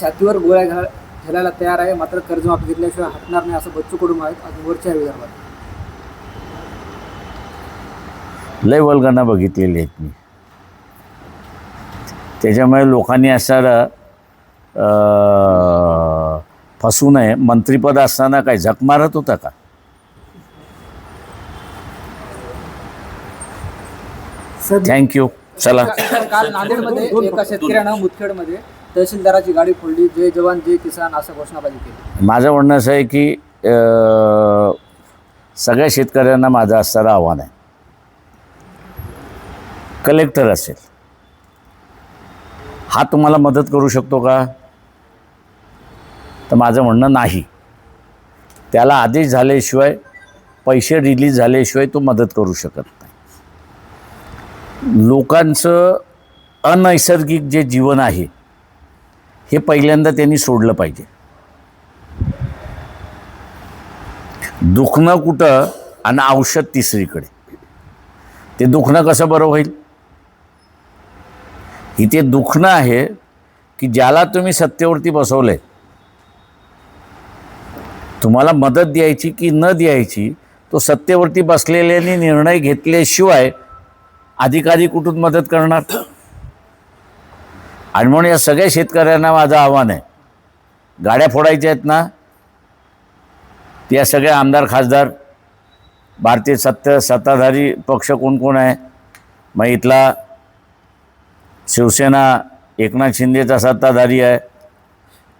छातीवर गोळ्या घा घालायला तयार आहे. मात्र कर्जमाफी घेतल्याशिवाय हटणार नाही असं बच्चू कडू आहेत अजून वरच्या विदर्भात. लय वल्गना बघितलेली आहेत मी. त्याच्यामुळे लोकांनी असं अं, फसू नये. मंत्रिपद असताना काय झक मारत होता का? थँक्यू चला. काल नांदेडमध्ये एका शेतकऱ्यानं मुदखेडमध्ये तहसीलदाराची गाडी फोडली जय जवान जय किसान असं घोषणाबाजी केली. माझं म्हणणं असं आहे की अं, सगळ्या शेतकऱ्यांना माझं असणारं आव्हान आहे. कलेक्टर असेल. हा तुम्हाला मदत करू शकतो का? तर माझं म्हणणं नाही. त्याला आदेश झाल्याशिवाय पैसे रिलीज झाल्याशिवाय तो मदत करू शकत नाही. लोकांचं अनैसर्गिक जे जीवन आहे हे पहिल्यांदा त्यांनी सोडलं पाहिजे. दुखणं कुठं आणि औषध तिसरीकडे. ते दुखणं कसं बरं होईल? इथे दुखणं आहे की ज्याला तुम्ही सत्तेवरती बसवलंय तुम्हाला मदत द्यायची की न द्यायची तो सत्तेवरती बसलेल्याने निर्णय घेतल्याशिवाय अधिकारी कुठून मदत करणार? आणि म्हणून या सगळ्या शेतकऱ्यांना माझं आव्हान आहे. गाड्या फोडायच्या आहेत ना त्या सगळ्या आमदार खासदार भारतीय सत्ता सत्ताधारी पक्ष कोण कोण आहे? मग इथला शिवसेना एकनाथ शिंदेचा सत्ताधारी आहे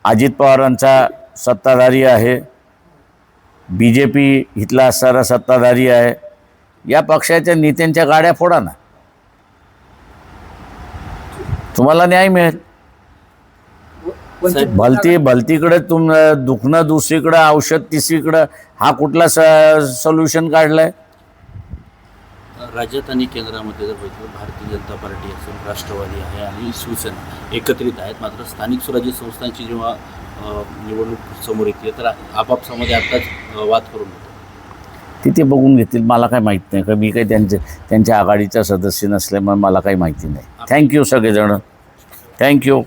अजित पवारांचा सत्ताधारी आहे बी जे पी इथला असणारा सत्ताधारी आहे. या पक्षाच्या नेत्यांच्या गाड्या फोडा ना. तुम्हाला न्याय मिळेल. भलती भलतीकडे तुम दुखणं दुसरीकडं औषध तिसरीकडं हा कुठला स सोल्युशन काढलाय? राज्यात आणि केंद्रामध्ये जर बघितलं भारतीय जनता पार्टी असेल राष्ट्रवादी आहे आणि शिवसेना एकत्रित आहेत. मात्र स्थानिक स्वराज्य संस्थांची जेव्हा निवडणूक समोर येते तर आपापसामध्ये आत्ताच वाद करून होतो तिथे बघून घेतील. मला काय माहीत नाही. का मी काही त्यांचे त्यांच्या आघाडीचा सदस्य नसल्यामुळे मला काही माहिती नाही. थँक्यू सगळेजण. थँक्यू